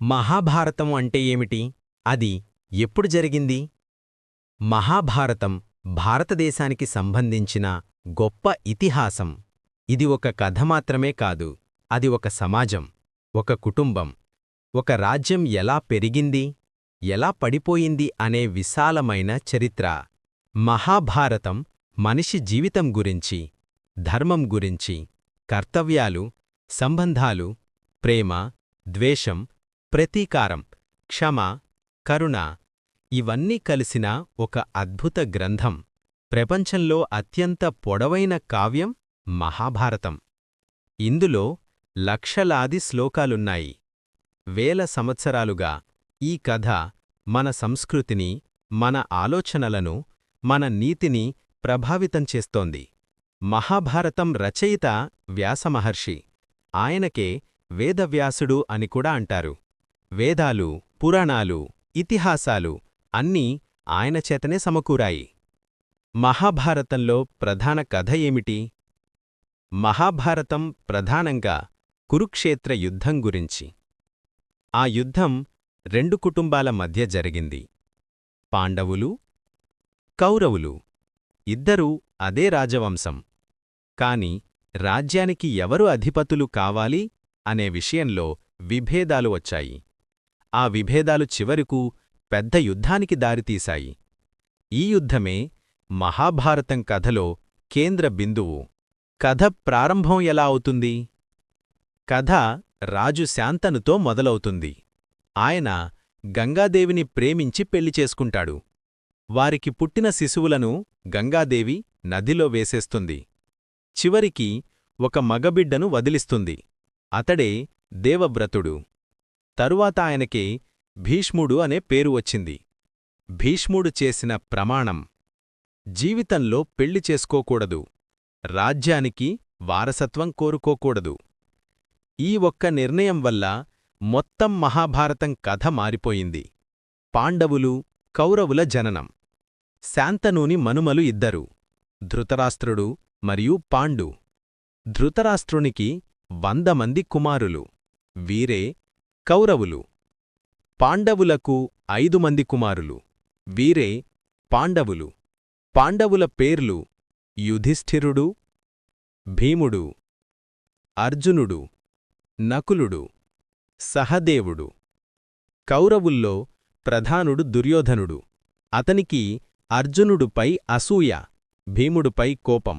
మహాభారతం అంటే ఏమిటి? అది ఎప్పుడు జరిగింది? మహాభారతం భారతదేశానికి సంబంధించిన గొప్ప ఇతిహాసం. ఇది ఒక కథ మాత్రమే కాదు అది ఒక సమాజం ఒక కుటుంబం ఒక రాజ్యం ఎలా పెరిగింది ఎలా పడిపోయింది అనే విశాలమైన చరిత్ర. మహాభారతం మనిషి జీవితం గురించి ధర్మం గురించి కర్తవ్యాలు సంబంధాలు ప్రేమ ద్వేషం ప్రతీకారం క్షమ కరుణ ఇవన్నీ కలిసిన ఒక అద్భుత గ్రంథం. ప్రపంచంలో అత్యంత పొడవైన కావ్యం మహాభారతం. ఇందులో లక్షలాది శ్లోకాలున్నాయి. వేల సంవత్సరాలుగా ఈ కథ మన సంస్కృతిని మన ఆలోచనలను మన నీతిని ప్రభావితం చేస్తోంది. మహాభారతం రచయిత వ్యాసమహర్షి. ఆయనకే వేదవ్యాసుడు అని కూడా అంటారు. వేదాలు పురాణాలు ఇతిహాసాలు అన్నీ ఆయన చేతనే సమకూరాయి. మహాభారతంలో ప్రధాన కథ ఏమిటి? మహాభారతం ప్రధానంగా కురుక్షేత్ర యుద్ధం గురించి. ఆ యుద్ధం రెండు కుటుంబాల మధ్య జరిగింది. పాండవులు కౌరవులు. ఇద్దరూ అదే రాజవంశం. కాని రాజ్యానికి ఎవరు అధిపతులు కావాలి అనే విషయంలో విభేదాలు వచ్చాయి. ఆ విభేదాలు చివరకు పెద్ద యుద్ధానికి దారితీశాయి. ఈ యుద్ధమే మహాభారతం కథలో కేంద్ర బిందువు. కథ ప్రారంభం ఎలా అవుతుంది? కథ రాజు శాంతనుతో మొదలవుతుంది. ఆయన గంగాదేవిని ప్రేమించి పెళ్ళి చేసుకుంటాడు. వారికి పుట్టిన శిశువులను గంగాదేవి నదిలో వేసేస్తుంది. చివరికి ఒక మగబిడ్డను వదిలిస్తుంది. అతడే దేవవ్రతుడు. తరువాత ఆయనకి భీష్ముడు అనే పేరు వచ్చింది. భీష్ముడు చేసిన ప్రమాణం జీవితంలో పెళ్ళి చేసుకోకూడదు. రాజ్యానికి వారసత్వం కోరుకోకూడదు. ఈ ఒక్క నిర్ణయం వల్ల మొత్తం మహాభారతం కథ మారిపోయింది. పాండవులు కౌరవుల జననం. శాంతనూని మనుమలు ఇద్దరు. ధృతరాష్ట్రుడు మరియు పాండు. ధృతరాష్ట్రునికి వంద మంది కుమారులు. వీరే కౌరవులు. పాండవులకు ఐదు మంది కుమారులు. వీరే పాండవులు. పాండవుల పేర్లు యుధిష్ఠిరుడు భీముడు అర్జునుడు నకులుడు సహదేవుడు. కౌరవుల్లో ప్రధానుడు దుర్యోధనుడు. అతనికి అర్జునుడుపై అసూయ భీముడుపై కోపం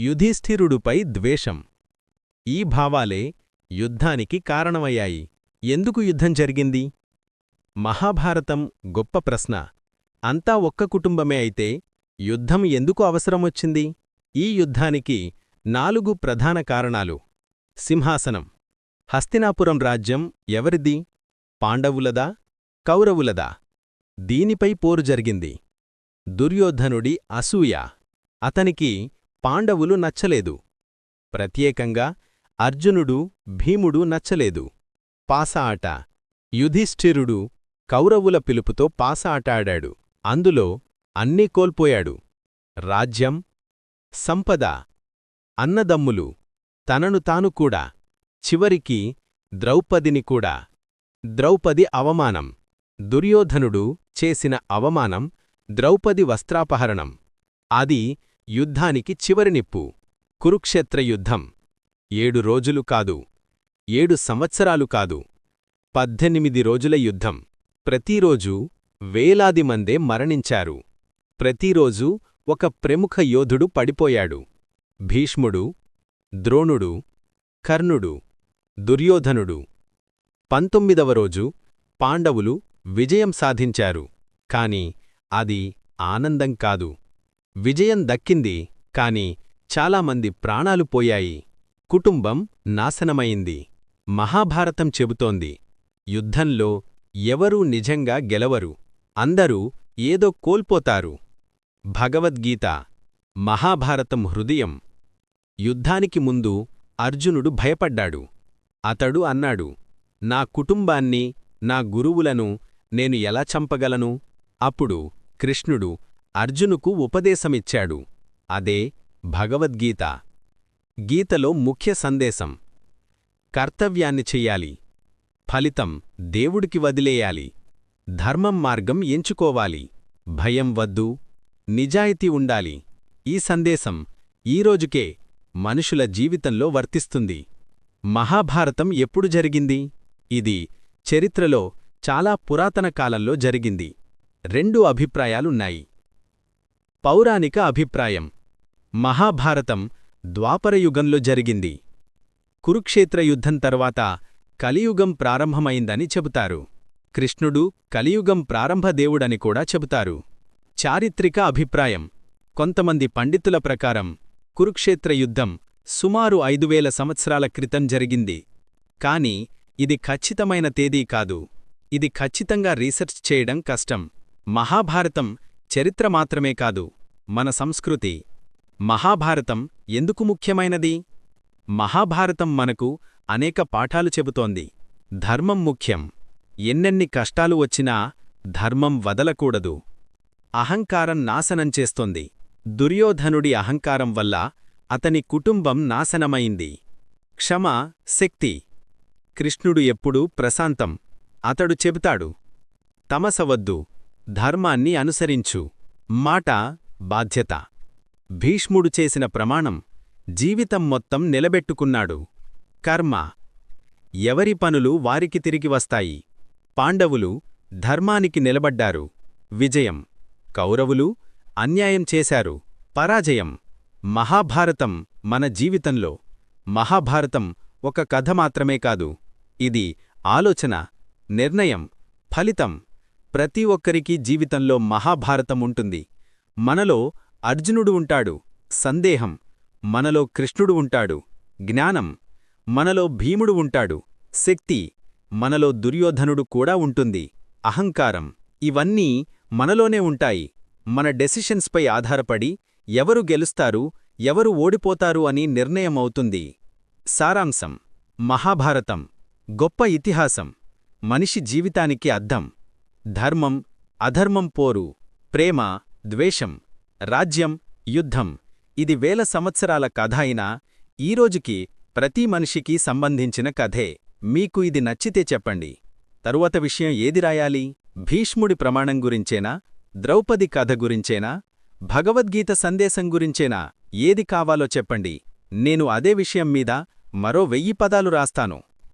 యుధిష్ఠిరుడుపై ద్వేషం. ఈ భావాలే యుద్ధానికి కారణమయ్యాయి. ఎందుకు యుద్ధం జరిగింది? మహాభారతం గొప్ప ప్రశ్న. అంతా ఒక్క కుటుంబమే అయితే యుద్ధం ఎందుకు అవసరమొచ్చింది ఈ యుద్ధానికి నాలుగు ప్రధాన కారణాలు. సింహాసనం. హస్తినాపురం రాజ్యం ఎవరిది? పాండవులదా? కౌరవులదా? దీనిపై పోరు జరిగింది. దుర్యోధనుడి అసూయ. అతనికి పాండవులు నచ్చలేదు. ప్రత్యేకంగా అర్జునుడు భీముడు నచ్చలేదు. పాస ఆట యుధిష్ఠిరుడు కౌరవుల పిలుపుతో పాస ఆట ఆడాడు అందులో అన్నీ కోల్పోయాడు. రాజ్యం సంపద అన్నదమ్ములు తనను తాను కూడా చివరికి ద్రౌపదిని కూడా. ద్రౌపది అవమానం. దుర్యోధనుడు చేసిన అవమానం ద్రౌపది వస్త్రాపహరణం. అది యుద్ధానికి చివరినిప్పు కురుక్షేత్ర యుద్ధం. ఏడు రోజులు కాదు. ఏడు సంవత్సరాలు కాదు. పద్దెనిమిది రోజుల యుద్ధం. ప్రతిరోజూ వేలాది మందే మరణించారు. ప్రతిరోజూ ఒక ప్రముఖ యోధుడు పడిపోయాడు. భీష్ముడు ద్రోణుడు కర్ణుడు దుర్యోధనుడు. పంతొమ్మిదవ రోజు పాండవులు విజయం సాధించారు. కాని అది ఆనందం కాదు. విజయం దక్కింది. కాని చాలామంది ప్రాణాలు పోయాయి. కుటుంబం నాశనమైంది. మహాభారతం చెబుతోంది. యుద్ధంలో ఎవరూ నిజంగా గెలవరు. అందరూ ఏదో కోల్పోతారు. భగవద్గీత మహాభారతం హృదయం. యుద్ధానికి ముందు అర్జునుడు భయపడ్డాడు. అతడు అన్నాడు నా కుటుంబాన్ని నా గురువులను నేను ఎలా చంపగలను? అప్పుడు కృష్ణుడు అర్జునుకు ఉపదేశమిచ్చాడు. అదే భగవద్గీత. గీతలో ముఖ్య సందేశం. కర్తవ్యాన్ని చెయ్యాలి. ఫలితం దేవుడికి వదిలేయాలి. ధర్మం మార్గం ఎంచుకోవాలి. భయం వద్దు. నిజాయితీ ఉండాలి. ఈ సందేశం ఈరోజుకే మనుషుల జీవితంలో వర్తిస్తుంది. మహాభారతం ఎప్పుడు జరిగింది? ఇది చరిత్రలో చాలా పురాతన కాలంలో జరిగింది. రెండు అభిప్రాయాలున్నాయి. పౌరాణిక అభిప్రాయం. మహాభారతం ద్వాపరయుగంలో జరిగింది. కురుక్షేత్ర యుద్ధం తర్వాత కలియుగం ప్రారంభమైందని చెబుతారు. కృష్ణుడు కలియుగం ప్రారంభదేవుడని కూడా చెబుతారు. చారిత్రిక అభిప్రాయం. కొంతమంది పండితుల ప్రకారం కురుక్షేత్ర యుద్ధం సుమారు ఐదువేల సంవత్సరాల క్రితం జరిగింది. కాని ఇది ఖచ్చితమైన తేదీ కాదు. ఇది ఖచ్చితంగా రీసెర్చ్ చేయడం కష్టం. మహాభారతం చరిత్ర మాత్రమే కాదు. మన సంస్కృతి. మహాభారతం ఎందుకు ముఖ్యమైనది? మహాభారతం మనకు అనేక పాఠాలు చెబుతోంది. ధర్మం ముఖ్యం. ఎన్నెన్ని కష్టాలు వచ్చినా ధర్మం వదలకూడదు. అహంకారం నాశనం చేస్తోంది. దుర్యోధనుడి అహంకారం వల్ల అతని కుటుంబం నాశనమైంది. క్షమ శక్తి. కృష్ణుడు ఎప్పుడూ ప్రశాంతం. అతడు చెబుతాడు తమసవద్దు ధర్మాన్ని అనుసరించు. మాట బాధ్యత. భీష్ముడు చేసిన ప్రమాణం. జీవితం మొత్తం నిలబెట్టుకున్నాడు. కర్మ. ఎవరి పనులు వారికి తిరిగి వస్తాయి. పాండవులు ధర్మానికి నిలబడ్డారు. విజయం. కౌరవులు అన్యాయం చేశారు. పరాజయం. మహాభారతం మన జీవితంలో. మహాభారతం ఒక కథ మాత్రమే కాదు. ఇది ఆలోచన నిర్ణయం ఫలితం. ప్రతి ఒక్కరికీ జీవితంలో మహాభారతం ఉంటుంది. మనలో అర్జునుడు ఉంటాడు. సందేహం. మనలో కృష్ణుడు ఉంటాడు. జ్ఞానం మనలో భీముడు ఉంటాడు. శక్తి మనలో దుర్యోధనుడు కూడా ఉంటుంది. అహంకారం ఇవన్నీ మనలోనే ఉంటాయి. మన డెసిషన్స్పై ఆధారపడి ఎవరు గెలుస్తారు ఎవరు ఓడిపోతారు అని నిర్ణయమవుతుంది సారాంశం మహాభారతం గొప్ప ఇతిహాసం మనిషి జీవితానికి అద్దం ధర్మం అధర్మం పోరు ప్రేమ ద్వేషం రాజ్యం యుద్ధం ఇది వేల సంవత్సరాల కథ అయినా ఈరోజుకి ప్రతి మనిషికి సంబంధించిన కథే. మీకు ఇది నచ్చితే చెప్పండి. తరువాత విషయం ఏది రాయాలి? భీష్ముడి ప్రమాణం గురించేనా? ద్రౌపది కథ గురించేనా? భగవద్గీత సందేశం గురించేనా? ఏది కావాలో చెప్పండి. నేను అదే విషయం మీద మరో వెయ్యి పదాలు రాస్తాను.